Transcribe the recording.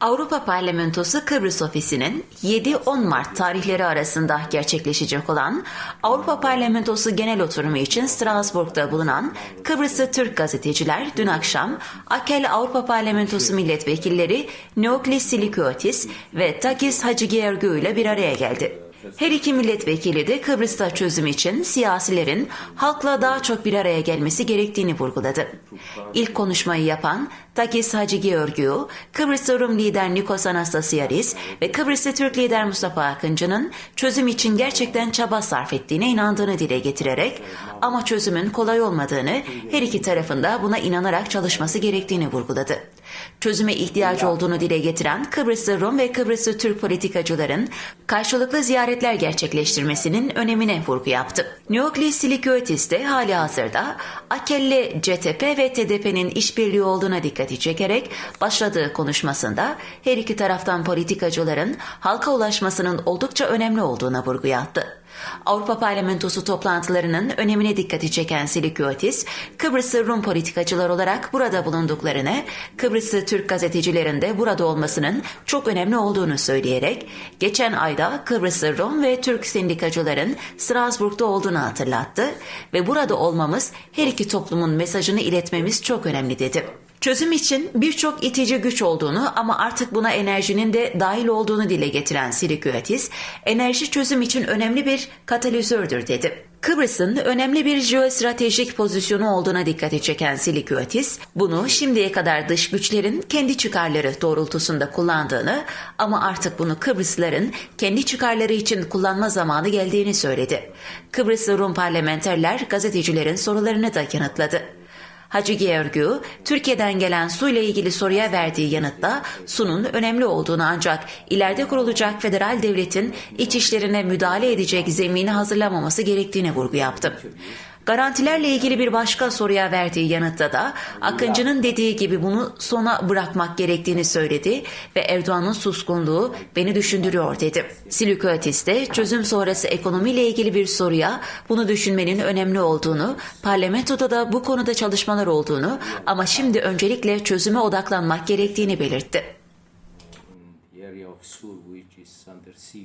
Avrupa Parlamentosu Kıbrıs Ofisi'nin 7-10 Mart tarihleri arasında gerçekleşecek olan Avrupa Parlamentosu genel oturumu için Strasbourg'da bulunan Kıbrıslı Türk gazeteciler dün akşam Akel Avrupa Parlamentosu milletvekilleri Neoklis Silikiotis ve Takis Hacıgiyergü ile bir araya geldi. Her iki milletvekili de Kıbrıs'ta çözüm için siyasilerin halkla daha çok bir araya gelmesi gerektiğini vurguladı. İlk konuşmayı yapan Takis Hacı Georgiou, Kıbrıs'ta Rum lider Nikos Anastasiadis ve Kıbrıs'ta Türk lider Mustafa Akıncı'nın çözüm için gerçekten çaba sarf ettiğine inandığını dile getirerek ama çözümün kolay olmadığını, her iki tarafında buna inanarak çalışması gerektiğini vurguladı. Çözüme ihtiyacı olduğunu dile getiren Kıbrıslı Rum ve Kıbrıslı Türk politikacıların karşılıklı ziyaretler gerçekleştirmesinin önemine vurgu yaptı. Neoklis Silikiotis de hali hazırda Akel'le CTP ve TDP'nin işbirliği olduğuna dikkati çekerek başladığı konuşmasında her iki taraftan politikacıların halka ulaşmasının oldukça önemli olduğuna vurgu yaptı. Avrupa Parlamentosu toplantılarının önemine dikkati çeken Silikiotis, Kıbrıslı Rum politikacılar olarak burada bulunduklarını, Kıbrıslı Türk gazetecilerin de burada olmasının çok önemli olduğunu söyleyerek, geçen ayda Kıbrıslı Rum ve Türk sendikacıların Strasbourg'da olduğunu hatırlattı ve burada olmamız her iki toplumun mesajını iletmemiz çok önemli dedi. Çözüm için birçok itici güç olduğunu ama artık buna enerjinin de dahil olduğunu dile getiren Silikiotis, enerji çözüm için önemli bir katalizördür dedi. Kıbrıs'ın önemli bir jeostratejik pozisyonu olduğuna dikkati çeken Silikiotis, bunu şimdiye kadar dış güçlerin kendi çıkarları doğrultusunda kullandığını ama artık bunu Kıbrıslıların kendi çıkarları için kullanma zamanı geldiğini söyledi. Kıbrıslı Rum parlamenterler gazetecilerin sorularını da yanıtladı. Hacı Georgiou, Türkiye'den gelen su ile ilgili soruya verdiği yanıtta sunun önemli olduğunu ancak ileride kurulacak federal devletin iç işlerine müdahale edecek zemini hazırlamaması gerektiğini vurgu yaptı. Garantilerle ilgili bir başka soruya verdiği yanıtta da Akıncı'nın dediği gibi bunu sona bırakmak gerektiğini söyledi ve Erdoğan'ın suskunluğu beni düşündürüyor dedi. Silikotis de çözüm sonrası ekonomiyle ilgili bir soruya bunu düşünmenin önemli olduğunu, parlamentoda da bu konuda çalışmalar olduğunu ama şimdi öncelikle çözüme odaklanmak gerektiğini belirtti.